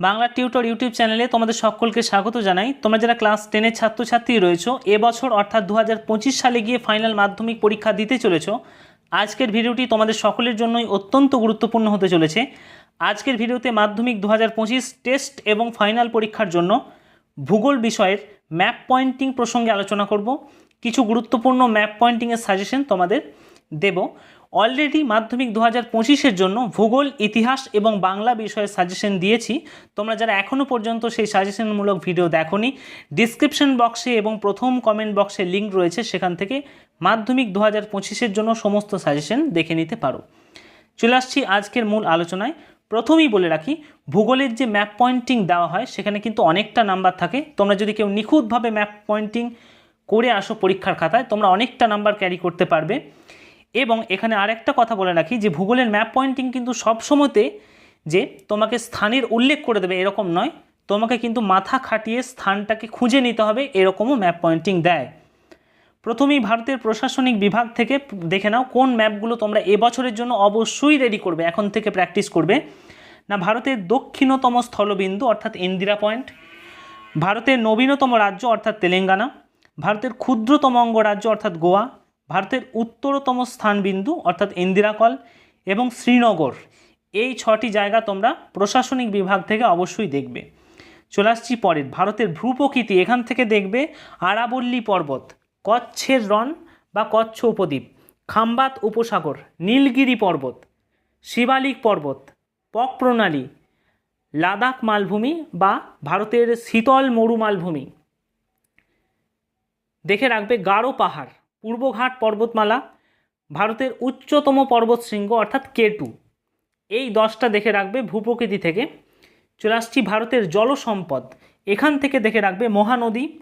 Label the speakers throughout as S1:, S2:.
S1: Bangla tutor YouTube চ্যানেলে তোমাদের সকলকে স্বাগত জানাই। তোমরা যারা ক্লাস টেনের ছাত্রছাত্রী রয়েছো, এবছর অর্থাৎ দু হাজার পঁচিশ সালে গিয়ে ফাইনাল মাধ্যমিক পরীক্ষা দিতে চলেছো। আজকের ভিডিওটি তোমাদের সকলের জন্যই অত্যন্ত গুরুত্বপূর্ণ হতে চলেছে। আজকের ভিডিওতে মাধ্যমিক দু হাজার পঁচিশ টেস্ট এবং ফাইনাল পরীক্ষার জন্য ভূগোল বিষয়ের ম্যাপ পয়েন্টিং প্রসঙ্গে আলোচনা করব। কিছু গুরুত্বপূর্ণ ম্যাপ পয়েন্টিংয়ের সাজেশন তোমাদের দেব। অলরেডি মাধ্যমিক দু হাজার পঁচিশের জন্য ভূগোল, ইতিহাস এবং বাংলা বিষয়ের সাজেশন দিয়েছি। তোমরা যারা এখনও পর্যন্ত সেই সাজেশনমূলক ভিডিও দেখোনি ডিসক্রিপশন বক্সে এবং প্রথম কমেন্ট বক্সে লিঙ্ক রয়েছে, সেখান থেকে মাধ্যমিক দু হাজার পঁচিশের জন্য সমস্ত সাজেশন দেখে নিতে পারো। চলে আসছি আজকের মূল আলোচনায়। প্রথমেই বলে রাখি, ভূগোলের যে ম্যাপ পয়েন্টিং দেওয়া হয়, সেখানে কিন্তু অনেকটা নাম্বার থাকে। তোমরা যদি কেউ নিখুঁতভাবে ম্যাপ পয়েন্টিং করে আসো পরীক্ষার খাতায়, তোমরা অনেকটা নাম্বার ক্যারি করতে পারবে। এবং এখানে আরেকটা কথা বলে রাখি যে ভূগোলের ম্যাপ পয়েন্টিং কিন্তু সব সময়তে যে তোমাকে স্থানের উল্লেখ করে দেবে এরকম নয়। তোমাকে কিন্তু মাথা খাটিয়ে স্থানটাকে খুঁজে নিতে হবে, এরকমও ম্যাপ পয়েন্টিং দেয়। প্রথমেই ভারতের প্রশাসনিক বিভাগ থেকে দেখে নাও কোন ম্যাপগুলো তোমরা এবছরের জন্য অবশ্যই রেডি করবে, এখন থেকে প্র্যাকটিস করবে। না, ভারতের দক্ষিণতম স্থলবিন্দু অর্থাৎ ইন্দিরা পয়েন্ট, ভারতের নবীনতম রাজ্য অর্থাৎ তেলেঙ্গানা, ভারতের ক্ষুদ্রতম অঙ্গরাজ্য অর্থাৎ গোয়া ভারতের উত্তরতম স্থানবিন্দু, অর্থাৎ ইন্দিরাকল এবং শ্রীনগর। এই ছটি জায়গা তোমরা প্রশাসনিক বিভাগ থেকে অবশ্যই দেখবে। চলে আসছি পরের। ভারতের ভূপ্রকৃতি এখান থেকে দেখবে আরাবল্লী পর্বত, কচ্ছের রণ বা কচ্ছ উপদ্বীপ, খাম্বাত উপসাগর, নীলগিরি পর্বত, শিবালিক পর্বত, পক প্রণালী, লাদাখ মালভূমি বা ভারতের শীতল মরু মালভূমি দেখে রাখবে গাঢ় পাহাড়। পূর্বঘাট পর্বতমালা, ভারতের উচ্চতম পর্বত শৃঙ্গ অর্থাৎ কেটু। এই দশটা দেখে রাখবে ভূপ্রকৃতি থেকে। চলে আসছি ভারতের জলসম্পদ। এখান থেকে দেখে রাখবে মহানদী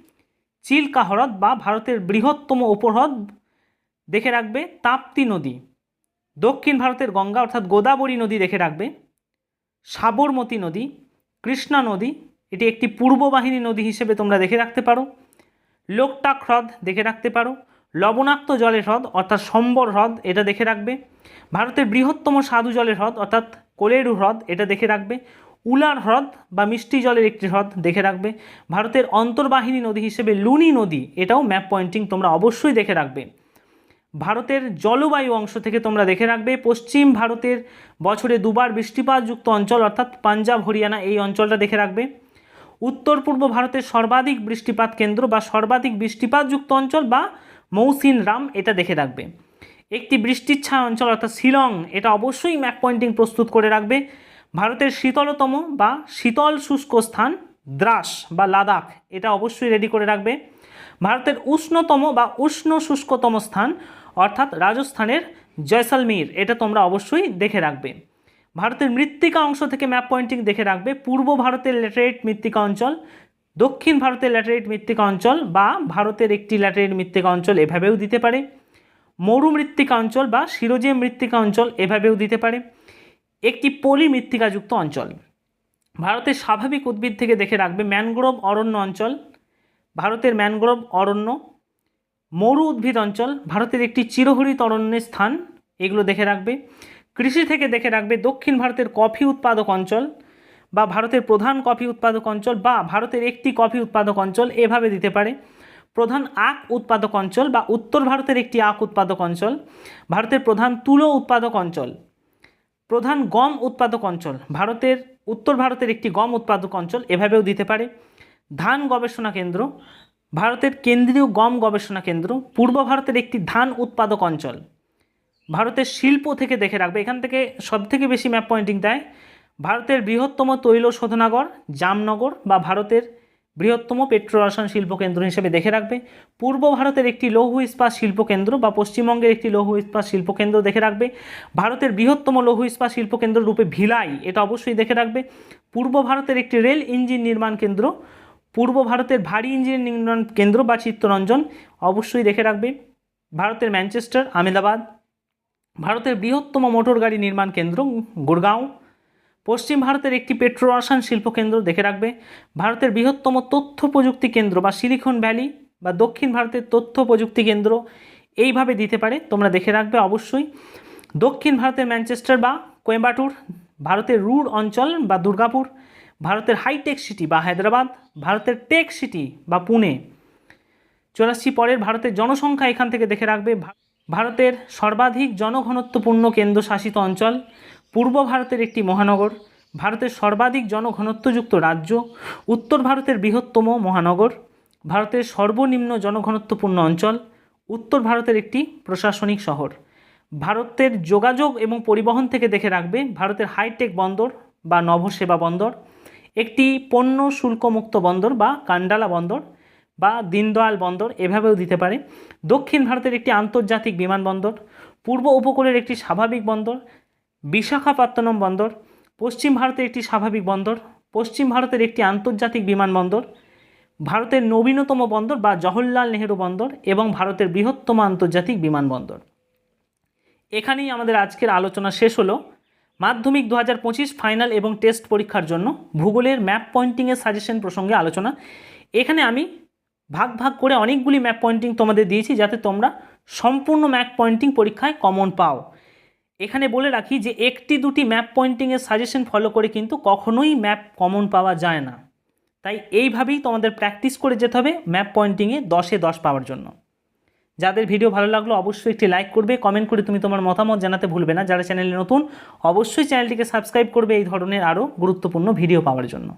S1: চিল্কা হ্রদ বা ভারতের বৃহত্তম উপহ্রদ। দেখে রাখবে তাপ্তি নদী। দক্ষিণ ভারতের গঙ্গা অর্থাৎ গোদাবরী নদী দেখে রাখবে। সাবরমতী নদী, কৃষ্ণা নদী, এটি একটি পূর্ববাহিনী নদী হিসেবে তোমরা দেখে রাখতে পারো। লোকটাক হ্রদ দেখে রাখতে পারো। লবণাক্ত জলের হ্রদ, অর্থাৎ সম্বর হ্রদ, এটা দেখে রাখবে। ভারতের বৃহত্তম স্বাদু জলের হ্রদ, অর্থাৎ কোলেরু হ্রদ, এটা দেখে রাখবে। উলার হ্রদ বা মিষ্টি জলের একটি হ্রদ দেখে রাখবে। ভারতের অন্তর্বাহিনী নদী হিসেবে লুনি নদী, এটাও ম্যাপ পয়েন্টিং তোমরা অবশ্যই দেখে রাখবে। ভারতের জলবায়ু অংশ থেকে তোমরা দেখে রাখবে, পশ্চিম ভারতের বছরে দুবার বৃষ্টিপাতযুক্ত অঞ্চল, অর্থাৎ পাঞ্জাব, হরিয়ানা, এই অঞ্চলটা দেখে রাখবে। উত্তর পূর্ব ভারতের সর্বাধিক বৃষ্টিপাত কেন্দ্র বা সর্বাধিক বৃষ্টিপাতযুক্ত অঞ্চল বা মৌসিন রাম এটা দেখে রাখবে। একটি বৃষ্টিচ্ছা অঞ্চল অর্থাৎ শিলং, এটা অবশ্যই ম্যাপ পয়েন্টিং প্রস্তুত করে রাখবে। ভারতের শীতলতম বা শীতল শুষ্ক স্থান দ্রাস বা লাদাখ, এটা অবশ্যই রেডি করে রাখবে। ভারতের উষ্ণতম বা উষ্ণ শুষ্কতম স্থান অর্থাৎ রাজস্থানের জয়সালমীর, এটা তোমরা অবশ্যই দেখে রাখবে। ভারতের মৃত্তিকা অংশ থেকে ম্যাপ পয়েন্টিং দেখে রাখবে। পূর্ব ভারতের ল্যাটেরাইট মৃত্তিকা অঞ্চল দক্ষিণ ভারতের ল্যাটেরাইট মৃত্তিকা অঞ্চল বা ভারতের একটি ল্যাটেরাইট মৃত্তিকা অঞ্চল এভাবেও দিতে পারে। মরু মৃত্তিকা অঞ্চল বা শিরোজে মৃত্তিকা অঞ্চল এভাবেও দিতে পারে। একটি পলি মৃত্তিকাযুক্ত অঞ্চল। ভারতের স্বাভাবিক উদ্ভিদ থেকে দেখে রাখবে ম্যানগ্রোভ অরণ্য অঞ্চল, ভারতের ম্যানগ্রোভ অরণ্য, মরু উদ্ভিদ অঞ্চল, ভারতের একটি চিরহরিত অরণ্যের স্থান, এগুলো দেখে রাখবে। কৃষি থেকে দেখে রাখবে দক্ষিণ ভারতের কফি উৎপাদক অঞ্চল বা ভারতের প্রধান কফি উৎপাদক অঞ্চল বা ভারতের একটি কফি উৎপাদক অঞ্চল এভাবে দিতে পারে। প্রধান আখ উৎপাদক অঞ্চল বা উত্তর ভারতের একটি আখ উৎপাদক অঞ্চল, ভারতের প্রধান তুলো উৎপাদক অঞ্চল, প্রধান গম উৎপাদক অঞ্চল, ভারতের, উত্তর ভারতের একটি গম উৎপাদক অঞ্চল এভাবেও দিতে পারে। ধান গবেষণা কেন্দ্র, ভারতের কেন্দ্রীয় গম গবেষণা কেন্দ্র, পূর্ব ভারতের একটি ধান উৎপাদক অঞ্চল। ভারতের শিল্প থেকে দেখে রাখবে, এখান থেকে সবথেকে বেশি ম্যাপ পয়েন্টিং দেয়। ভারতের বৃহত্তম তৈল শোধনাগর, জামনগর বা ভারতের বৃহত্তম পেট্রোরসায়ন শিল্পকেন্দ্র হিসেবে দেখে রাখবে। পূর্ব ভারতের একটি লৌহ ইস্পাত শিল্পকেন্দ্র বা পশ্চিমবঙ্গের একটি লৌহ ইস্পাত শিল্পকেন্দ্র দেখে রাখবে। ভারতের বৃহত্তম লৌহ ইস্পাত শিল্পকেন্দ্র রূপে ভিলাই, এটা অবশ্যই দেখে রাখবে। পূর্ব ভারতের একটি রেল ইঞ্জিন নির্মাণ কেন্দ্র, পূর্ব ভারতের ভারী ইঞ্জিন নির্মাণ কেন্দ্র বা চিত্তরঞ্জন অবশ্যই দেখে রাখবে। ভারতের ম্যানচেস্টার, আহমেদাবাদ, ভারতের বৃহত্তম মোটর গাড়ি নির্মাণ কেন্দ্র গুড়গাঁও পশ্চিম ভারতের একটি পেট্রোরসায়ন শিল্পকেন্দ্র দেখে রাখবে। ভারতের বৃহত্তম তথ্য প্রযুক্তি কেন্দ্র বা সিলিকন ভ্যালি বা দক্ষিণ ভারতের তথ্য প্রযুক্তি কেন্দ্র এইভাবে দিতে পারে, তোমরা দেখে রাখবে অবশ্যই। দক্ষিণ ভারতের ম্যানচেস্টার বা কোয়েম্বাটুর, ভারতের রুর অঞ্চল বা দুর্গাপুর, ভারতের হাইটেক সিটি বা হায়দ্রাবাদ, ভারতের টেক সিটি বা পুনে। আসছি পরের ভারতের জনসংখ্যা এখান থেকে দেখে রাখবে। ভারতের সর্বাধিক জনঘনত্বপূর্ণ কেন্দ্রশাসিত অঞ্চল পূর্ব ভারতের একটি মহানগর, ভারতের সর্বাধিক জনঘনত্বযুক্ত রাজ্য, উত্তর ভারতের বৃহত্তম মহানগর, ভারতের সর্বনিম্ন জনঘনত্বপূর্ণ অঞ্চল, উত্তর ভারতের একটি প্রশাসনিক শহর। ভারতের যোগাযোগ এবং পরিবহন থেকে দেখে রাখবে ভারতের হাইটেক বন্দর বা নভসেবা বন্দর, একটি পণ্য শুল্কমুক্ত বন্দর বা কান্ডালা বন্দর বা দীনদয়াল বন্দর, এভাবেও দিতে পারে। দক্ষিণ ভারতের একটি আন্তর্জাতিক বিমানবন্দর পূর্ব উপকূলের একটি স্বাভাবিক বন্দর বিশাখাপত্তনম বন্দর, পশ্চিম ভারতের একটি স্বাভাবিক বন্দর, পশ্চিম ভারতের একটি আন্তর্জাতিক বিমানবন্দর ভারতের নবীনতম বন্দর বা জওহরলাল নেহেরু বন্দর এবং ভারতের বৃহত্তম আন্তর্জাতিক বিমানবন্দর এখানেই আমাদের আজকের আলোচনা শেষ হলো। মাধ্যমিক দু হাজার পঁচিশ ফাইনাল এবং টেস্ট পরীক্ষার জন্য ভূগোলের ম্যাপ পয়েন্টিংয়ের সাজেশন প্রসঙ্গে আলোচনা। এখানে আমি ভাগ ভাগ করে অনেকগুলি ম্যাপ পয়েন্টিং তোমাদের দিয়েছি যাতে তোমরা সম্পূর্ণ ম্যাপ পয়েন্টিং পরীক্ষায় কমন পাও। এখানে বলে রাখি যে একটি দুটি ম্যাপ পয়েন্টিংয়ের সাজেশন ফলো করে কিন্তু কখনোই ম্যাপ কমন পাওয়া যায় না। তাই এইভাবেই তোমাদের প্র্যাকটিস করে যেতে হবে ম্যাপ পয়েন্টিংয়ে দশে দশ পাওয়ার জন্য। যাদের ভিডিও ভালো লাগল অবশ্যই একটি লাইক করবে কমেন্ট করে তুমি তোমার মতামত জানাতে ভুলবে না। যারা চ্যানেলে নতুন, অবশ্যই চ্যানেলটিকে সাবস্ক্রাইব করবে এই ধরনের আরও গুরুত্বপূর্ণ ভিডিও পাওয়ার জন্য।